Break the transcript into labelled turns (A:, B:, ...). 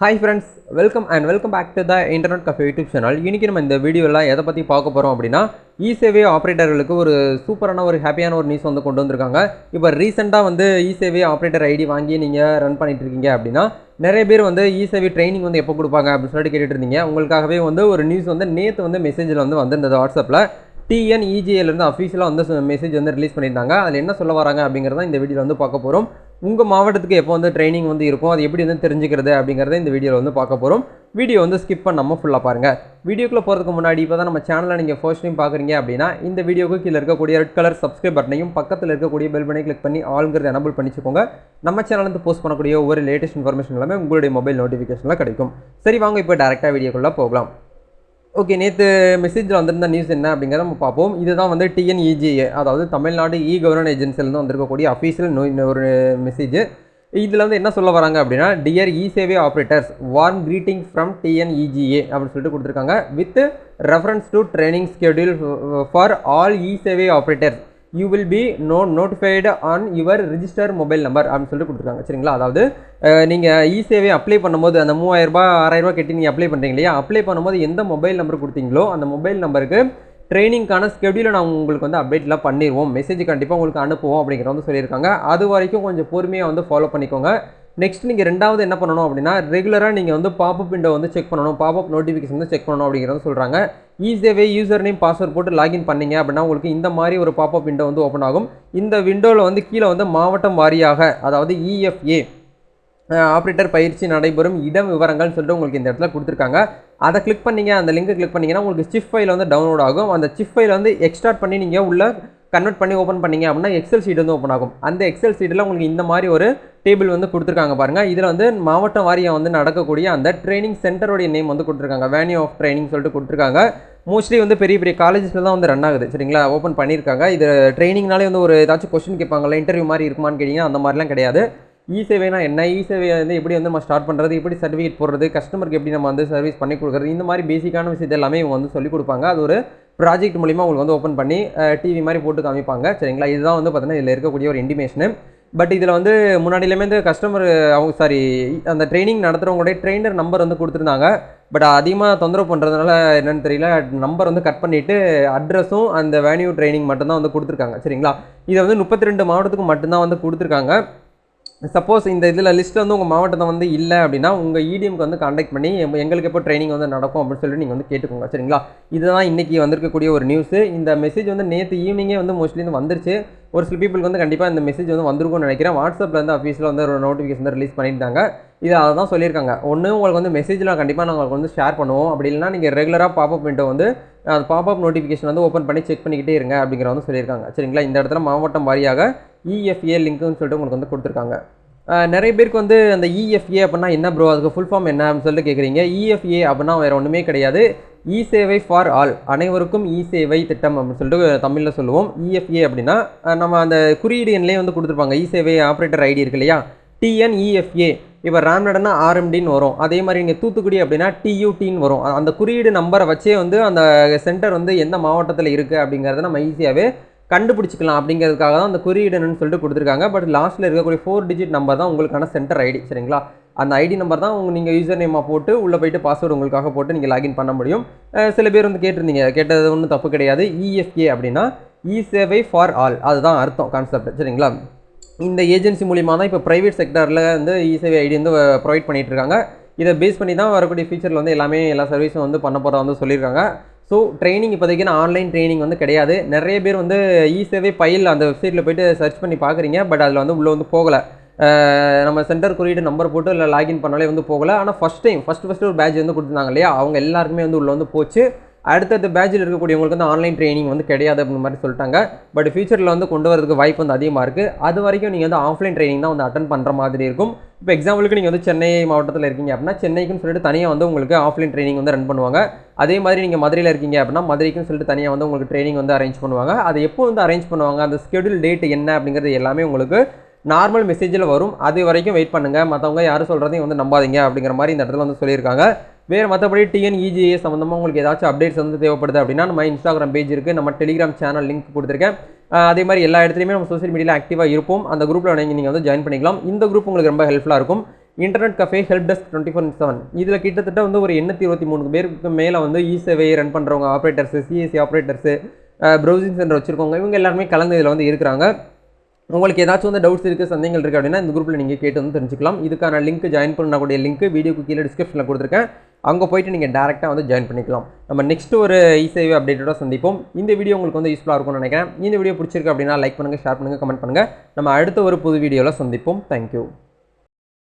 A: Hi friends welcome and welcome back to the internet cafe YouTube channel இன்றைக்கி நம்ம இந்த வீடியோவில் எதை பற்றி பார்க்க போகிறோம் அப்படின்னா இ சேவை ஆப்ரேட்டர்களுக்கு ஒரு சூப்பரான ஒரு ஹாப்பியான ஒரு நியூஸ் வந்து கொண்டு வந்திருக்காங்க. இப்போ ரீசெண்டாக வந்து இசேவே ஆப்ரேட்டர் ஐடி வாங்கி நீங்கள் ரன் பண்ணிட்டு இருக்கீங்க அப்படின்னா நிறைய பேர் வந்து இ ட்ரைனிங் வந்து எப்போ கொடுப்பாங்க அப்படின்னு சொல்லிட்டு கேட்டுட்டு இருந்தீங்க உங்களுக்காகவே வந்து ஒரு நியூஸ் வந்து நேற்று வந்து மெசேஜில் வந்து வந்திருந்தது வாட்ஸ்அப்பில் டிஎன்இஜிஏலேருந்து அஃபீஷியலாக வந்து மெசேஜ் வந்து ரிலீஸ் பண்ணியிருந்தாங்க. அதில் என்ன சொல்ல வராங்க அப்படிங்கிறத இந்த வீடியோவில் வந்து பார்க்க போகிறோம் உங்கள் மாவட்டத்துக்கு எப்போ வந்து ட்ரைனிங் வந்து இருக்கும் அது எப்படி வந்து தெரிஞ்சுக்கிறது அப்படிங்கிறத இந்த வீடியோவில் வந்து பார்க்க போகிறோம் வீடியோ வந்து ஸ்கிப் பண்ணாமல் ஃபுல்லாக பாருங்கள் வீடியோக்குள்ளே போகிறதுக்கு முன்னாடி இப்போ தான் நம்ம சேனலை நீங்கள் ஃபர்ஸ்ட் டைம் பார்க்குறீங்க அப்படின்னா இந்த வீடியோக்கு கீழே இருக்கக்கூடிய ரெட் கலர் சப்ஸ்கிரைப் பட்டனையும் பக்கத்தில் இருக்கக்கூடிய பெல் பண்ணி கிளிக் பண்ணி ஆளுங்கிறத எனபிள் பண்ணிச்சுக்கோங்க. நம்ம சேனலேருந்து போஸ்ட் பண்ணக்கூடிய ஒவ்வொரு லேட்டஸ்ட் இன்ஃபர்மேஷன் எல்லாமே உங்களுடைய மொபைல் நோட்டிஃபிகேஷனில் கிடைக்கும். சரி வாங்க இப்போ டேரெக்டாக வீடியோக்குள்ளே போகலாம். ஓகே நேற்று மெசேஜில் வந்திருந்த நியூஸ் என்ன அப்படிங்கிறத நம்ம பார்ப்போம். இதுதான் வந்து டிஎன்இஜிஏ அதாவது தமிழ்நாடு இ கவர்னன் ஏஜென்சிலேருந்து வந்திருக்கக்கூடிய அஃபீஷியல் நோய் ஒரு மெசேஜ் இதில் வந்து என்ன சொல்ல வராங்க அப்படின்னா dear E Sevai operators warm greeting from TNEGA அப்படின்னு சொல்லிட்டு கொடுத்துருக்காங்க. With reference to training schedule for all E Sevai operators you will be no notified on your register mobile number அப்படின்னு சொல்லிட்டு கொடுத்துருக்காங்க. சரிங்களா? அதாவது நீங்கள் இ சேவை அப்ளை பண்ணும்போது அந்த மூவாயிரரூபா ஆறாயிரரூபா கட்டி நீங்கள் அப்ளை பண்ணுறீங்க இல்லையா? அப்ளை பண்ணும்போது எந்த மொபைல் நம்பர் கொடுத்தீங்களோ அந்த மொபைல் நம்பருக்கு ட்ரைனிங்க்கான ஸ்கெடியூலை நாங்கள் உங்களுக்கு வந்து அப்டேட்லாம் பண்ணிடுவோம் மெசேஜ் கண்டிப்பாக உங்களுக்கு அனுப்புவோம் அப்படிங்கிற வந்து சொல்லியிருக்காங்க. அது வரைக்கும் கொஞ்சம் பொறுமையாக வந்து ஃபாலோ பண்ணிக்கோங்க. நெக்ஸ்ட் நீங்கள் ரெண்டாவது என்ன பண்ணணும் அப்படின்னா ரெகுலராக நீங்கள் வந்து பாப்அப் விண்டோ வந்து செக் பண்ணணும். பாப்அப் நோட்டிஃபிகேஷன் வந்து செக் பண்ணணும் அப்படிங்கிறத சொல்கிறாங்க ஈஸியாகவே யூசர் நேம் பாஸ்வேர்ட் போட்டு லாகின் பண்ணீங்க அப்படின்னா உங்களுக்கு இந்த மாதிரி ஒரு பாப்அப் விண்டோ வந்து ஓப்பன் ஆகும். இந்த விண்டோவில் வந்து கீழே வந்து மாவட்டம் வாரியாக அதாவது இஎஃப்ஏ ஆப்ரேட்டர் பயிற்சி நடைபெறும் இடம் விவரங்கள்னு சொல்லிட்டு உங்களுக்கு இந்த இடத்துல கொடுத்துருக்காங்க. அதை கிளிக் பண்ணீங்க அந்த லிங்கை கிளிக் பண்ணிங்கன்னா உங்களுக்கு சிஃப் ஃபைல் வந்து டவுன்லோட் ஆகும். அந்த சிஃப் ஃபைல் வந்து எக்ஸ்டார்ட் பண்ணி நீங்கள் உள்ள கன்வெர்ட் பண்ணி ஓப்பன் பண்ணீங்க அப்படின்னா எக்ஸல் சீட் வந்து ஓப்பன் ஆகும். அந்த எக்ஸல் சீட்டில் உங்களுக்கு இந்த மாதிரி ஒரு டேபிள் வந்து கொடுத்துருக்காங்க பாருங்கள் இதில் வந்து மாவட்டம் வாரியாக வந்து நடக்கக்கூடிய அந்த ட்ரைனிங் சென்டருடைய நேம் வந்து கொடுத்துருக்காங்க. வேன்யூ ஆஃப் ட்ரைனிங் சொல்லிட்டு கொடுத்துருக்காங்க. மோஸ்ட்லி வந்து பெரிய பெரிய காலேஜஸில் தான் வந்து ரன் ஆகுது. சரிங்களா? ஓப்பன் பண்ணியிருக்காங்க. இது ட்ரைனிங்னாலே வந்து ஒரு ஏதாச்சும் கொஸ்டின் கேட்பாங்கல்ல இன்டர்வியூ மாதிரி இருக்குமான்னு கேட்டிங்கன்னா அந்த மாதிரிலாம் கிடையாது. இ சேவைனா என்ன? இ சேவையை வந்து எப்படி வந்து நம்ம ஸ்டார்ட் பண்ணுறது எப்படி சர்டிஃபிகேட் போடுறது? கஸ்டமருக்கு எப்படி நம்ம வந்து சர்வீஸ் பண்ணி கொடுக்குறது? இந்த மாதிரி பேசிக்கான விஷயத்தை எல்லாமே இவங்க வந்து சொல்லிக் கொடுப்பாங்க. அது ஒரு ப்ராஜெக்ட் மூலிமா உங்களுக்கு வந்து ஓப்பன் பண்ணி டிவி மாதிரி போட்டு காமிப்பாங்க. சரிங்களா? இதுதான் வந்து பார்த்தீங்கன்னா இதில் இருக்கக்கூடிய ஒரு இன்டிமேஷனு பட் இதில் வந்து முன்னாடியிலேயுமே இந்த கஸ்டமர் அவங்க சாரி அந்த ட்ரைனிங் நடத்துகிறவங்களுடைய ட்ரெயினர் நம்பர் வந்து கொடுத்துருந்தாங்க. பட் அதிகமாக தொந்தரவு பண்ணுறதுனால என்னென்னு தெரியல. நம்பர் வந்து கட் பண்ணிவிட்டு அட்ரஸும் அந்த வேன்யூ ட்ரைனிங் மட்டும்தான் வந்து கொடுத்துருக்காங்க. சரிங்களா? இதை வந்து முப்பத்தி ரெண்டு மாவட்டத்துக்கு மட்டும்தான் வந்து கொடுத்துருக்காங்க. சப்போஸ் இந்த இதில் லிஸ்ட்டில் வந்து உங்கள் மாவட்டத்தை வந்து இல்லை அப்படின்னா உங்கள் இடிஎம்க்கு வந்து காண்டாக்ட் பண்ணி எங்களுக்கு எப்போ ட்ரைனிங் வந்து நடக்கும் அப்படின்னு சொல்லி நீங்கள் வந்து கேட்டுக்கோங்க சரிங்களா? இதுதான் இன்றைக்கி வந்திருக்கக்கூடிய ஒரு நியூஸு இந்த மெசேஜ் வந்து நேற்று ஈவினிங்கே வந்து மோஸ்ட்லி வந்து வந்துருச்சு. ஒரு சில பீப்புளுக்கு வந்து கண்டிப்பாக இந்த மெசேஜ் வந்து வந்திருக்கும்னு நினைக்கிறேன். வாட்ஸ்அப்பில் வந்து அஃபீஸில் வந்து ஒரு நோட்டிஃபிகேஷன் வந்து ரிலீஸ் பண்ணியிருந்தாங்க. இது அதை தான் சொல்லியிருக்காங்க. ஒன்று உங்களுக்கு வந்து மெசேஜில் கண்டிப்பாக நாங்கள் உங்களுக்கு வந்து ஷேர் பண்ணுவோம். அப்படி இல்லைனா நீங்கள் ரெகுலராக பாப்அப் விண்டோ வந்து அந்த பாப்அப் நோட்டிஃபிகேஷன் வந்து ஓப்பன் பண்ணி செக் பண்ணிக்கிட்டே இருங்க அப்படிங்கிற வந்து சொல்லியிருக்காங்க. சரிங்களா? இந்த இடத்துல மாவட்டம் வாரியாக இஎஃப்ஏ லிங்க்குன்னு சொல்லிட்டு உங்களுக்கு வந்து கொடுத்துருக்காங்க. நிறைய பேருக்கு வந்து அந்த இஎஃப்ஏ அப்படின்னா என்ன ப்ரோ அதுக்கு ஃபுல் ஃபார்ம் என்ன அப்படின்னு சொல்லிட்டு கேட்குறீங்க இஎஃப்ஏ அப்படின்னா வேறு ஒன்றுமே கிடையாது. இ சேவை ஃபார் ஆல் அனைவருக்கும் இ சேவை திட்டம் அப்படின்னு சொல்லிட்டு தமிழில் சொல்லுவோம். இஎஃப்ஏ அப்படின்னா நம்ம அந்த குறியீடு எண்ணிலே வந்து கொடுத்துருப்பாங்க. இ சேவை ஆப்ரேட்டர் ஐடி இருக்கு இல்லையா? டிஎன்இஎஃப்ஏ இப்போ ராம்நடனா ஆர்எம்டின்னு வரும். அதே மாதிரி இங்கே தூத்துக்குடி அப்படின்னா டியூடின்னு வரும். அந்த குறியீடு நம்பரை வச்சே வந்து அந்த சென்டர் வந்து எந்த மாவட்டத்தில் இருக்குது அப்படிங்கிறத நம்ம ஈஸியாகவே கண்டுபிடிச்சிக்கலாம் அப்படிங்கிறதுக்காக தான் அந்த குறியீடுன்னு சொல்லிட்டு கொடுத்துருக்காங்க. பட் லாஸ்ட்டில் இருக்கக்கூடிய ஃபோர் டிஜிட் நம்பர் தான் உங்களுக்கான சென்டர் ஐடி சரிங்களா? அந்த ஐடி நம்பர் தான் உங்கள் நீங்கள் யூசர் நேமாக போட்டு உள்ளே போயிட்டு பாஸ்வேர்டு உங்களுக்காக போட்டு நீங்கள் லாகின் பண்ண முடியும். சில பேர் வந்து கேட்டிருந்தீங்க கேட்டது ஒன்றும் தப்பு கிடையாது. இஎஃப்ஏ அப்படின்னா இ சேவை ஃபார் ஆல் அதுதான் அர்த்தம் கான்செப்ட் சரிங்களா? இந்த ஏஜென்சி மூலிமா தான் இப்போ ப்ரைவேட் செக்டரில் வந்து இ சேவை ஐடி வந்து ப்ரொவைட் பண்ணிகிட்ருக்காங்க இருக்காங்க. இதை பேஸ் பண்ணி தான் வரக்கூடிய ஃபியூச்சரில் வந்து எல்லாமே எல்லா சர்வீஸும் வந்து பண்ண போகிறதா வந்து சொல்லியிருக்காங்க. ஸோ ட்ரைனிங் இப்போதைக்கு நான் ஆன்லைன் ட்ரைனிங் வந்து கிடையாது. நிறைய பேர் வந்து ஈஸியாகவே பயில் அந்த வெப்சைட்டில் போயிட்டு சர்ச் பண்ணி பார்க்குறீங்க. பட் அதில் வந்து உள்ளே வந்து போகலை. நம்ம சென்டர் குறியீடு நம்பர் போட்டு இல்லை லாகின் பண்ணாலே வந்து போகலை. ஆனால் ஃபஸ்ட் டைம் ஃபஸ்ட் ஃபஸ்ட்டு ஒரு பேட்ச் வந்து கொடுத்துருந்தாங்க இல்லையா? அவங்க எல்லாருக்குமே வந்து உள்ளே வந்து போச்சு. அடுத்தடுத்த பேட்சில் இருக்கக்கூடியவங்களுக்கு வந்து ஆன்லைன் ட்ரைனிங் வந்து கிடையாது அப்படின்ற மாதிரி சொல்லிட்டாங்க. பட் ஃபியூச்சரில் வந்து கொண்டு வரதுக்கு வாய்ப்பு வந்து அதிகமாக இருக்குது அது வரைக்கும் நீங்கள் வந்து ஆஃப்லைன் ட்ரைனிங் தான் வந்து அட்டன் பண்ணுற மாதிரி இருக்கும். இப்போ எக்ஸாம்பிளுக்கு நீங்கள் வந்து சென்னை மாவட்டத்தில் இருக்கீங்க அப்படின்னா சென்னைக்குன்னு சொல்லிட்டு தனியாக வந்து உங்களுக்கு ஆஃப்லைன் ட்ரைனிங் வந்து ரன் பண்ணுவாங்க. அதே மாதிரி நீங்கள் மதுரையில் இருக்கீங்க அப்படின்னா மதுரைக்குன்னு சொல்லிட்டு தனியாக வந்து உங்களுக்கு ட்ரைனிங் வந்து அரேஞ்ச் பண்ணுவாங்க. அது எப்போ வந்து அரேஞ்ச் பண்ணுவாங்க அந்த ஸ்கெடியூல் டேட் என்ன அப்படிங்கிறது எல்லாமே உங்களுக்கு நார்மல் மெசேஜில் வரும். அது வரைக்கும் வெயிட் பண்ணுங்கள் மற்றவங்க யாரும் சொல்கிறதையும் வந்து நம்பாதீங்க அப்படிங்கிற மாதிரி இந்த இடத்துல வந்து சொல்லியிருக்காங்க. வேறு மற்றபடி டிஎன்இஜிஏ சம்மந்தமாக உங்களுக்கு ஏதாச்சும் அப்டேட்ஸ் வந்து தேவைப்படுது அப்படின்னா நம்ம இன்ஸ்டாகிராம் பேஜ் இருக்குது நம்ம டெலிகிராம் சேனல் லிங்க் கொடுத்துருக்கேன். அதே மாதிரி எல்லா இடத்துலையுமே நம்ம சோஷியல் மீடியாவில் ஆக்டிவாக இருப்போம். அந்த குரூப்பில் நீங்கள் நீங்கள் வந்து ஜாயின் பண்ணிக்கலாம். இந்த குரூப் உங்களுக்கு ரொம்ப ஹெல்ப்ஃபுல்லாக இருக்கும். Internet cafe help desk twenty four seven இதில் கிட்டத்தட்ட வந்து ஒரு எண்ணூற்றி இருபத்தி மூணு பேருக்கு மேலே வந்து இ சேவையை ரன் பண்ணுறவங்க operators CSC operators browsing centre வச்சுருக்கவங்க இவங்க எல்லாருமே கலந்து இதில் வந்து இருக்கிறாங்க. உங்களுக்கு ஏதாச்சும் வந்து டவுட்ஸ் இருக்குது சந்தேகங்கள் இருக்குது அப்படின்னா இந்த குரூப்பில் நீங்கள் கேட்டு வந்து தெரிஞ்சுக்கலாம். இதுக்கான லிங்க் ஜாயின் பண்ணக்கூடிய லிங்க் வீடியோக்கு கீழே டிஸ்கிரிப்ஷனில் கொடுத்துருக்கேன். அங்கே போயிட்டு நீங்கள் டேரெக்டாக வந்து ஜாயின் பண்ணிக்கலாம். நம்ம நெக்ஸ்ட் ஒரு இசேவை அப்டேட்டோட சந்திப்போம். இந்த வீடியோ உங்களுக்கு வந்து யூஸ்ஃபுல்லாக இருக்கும்னு நினைக்கிறேன். இந்த வீடியோ பிடிச்சிருக்கு அப்படின்னா லைக் பண்ணுங்கள் ஷேர் பண்ணுங்கள் கமெண்ட் பண்ணுங்கள் நம்ம அடுத்த ஒரு புது வீடியோவில் சந்திப்போம். தேங்க்யூ